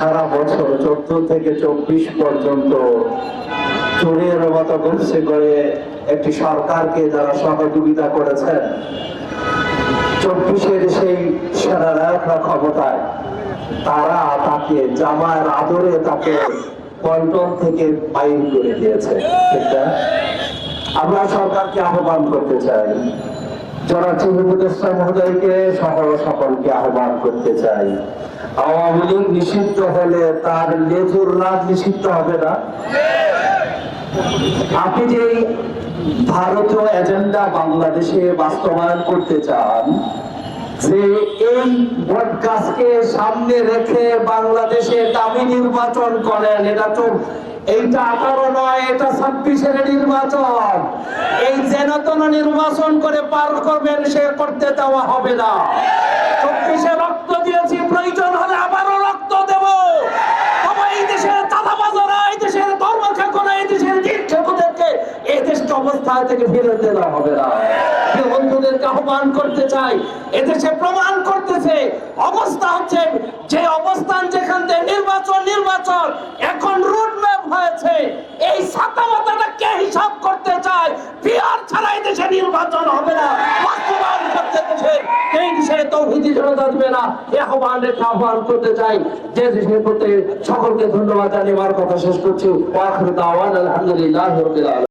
সারা বছর চোদ্দ থেকে চব্বিশ পর্যন্ত চোরের মতো ঘুরছে করে একটি সরকারকে যারা সহযোগিতা করেছেন চব্বিশের সেই সেনানায়করা ক্ষমতায় তারা তাকে জামার আদরে তাকে পল্টন থেকে বাইর করে দিয়েছে। আমরা সরকারকে আহ্বান করতে চাই। আপনি যে ভারতীয় এজেন্ডা বাংলাদেশে বাস্তবায়ন করতে চান, যে এই বটগাছকে সামনে রেখে বাংলাদেশে দামি নির্বাচন করেন, এটা তো এইটা আঠারো নয়, এটা ছাব্বিশের নির্বাচন। এই নির্বাচন করে পার করবেন, সে করতে দেওয়া হবে না। চব্বিশে রক্ত দিয়েছি, প্রয়োজন হলে আবারও রক্ত দেব। এই দেশের বন্ধুদেরকে চাই প্রমাণ করতেছে, অবস্থা হচ্ছে যে অবস্থান যেখান থেকে নির্বাচন নির্বাচন, এখন রুট ম্যাপ হয়েছে। এই দেশে নির্বাচন হবে না। বাস্তবায়ন করতে দেশে, এই দেশে তৌহিদি জনতা দেবে না। আহ্বান রেখে আহ্বান করতে চাই। যে দেশের প্রতি সকলকে ধন্যবাদ জানিয়ে আমার কথা শেষ করছি। ওয়াখির দাওয়ান আলহামদুলিল্লাহ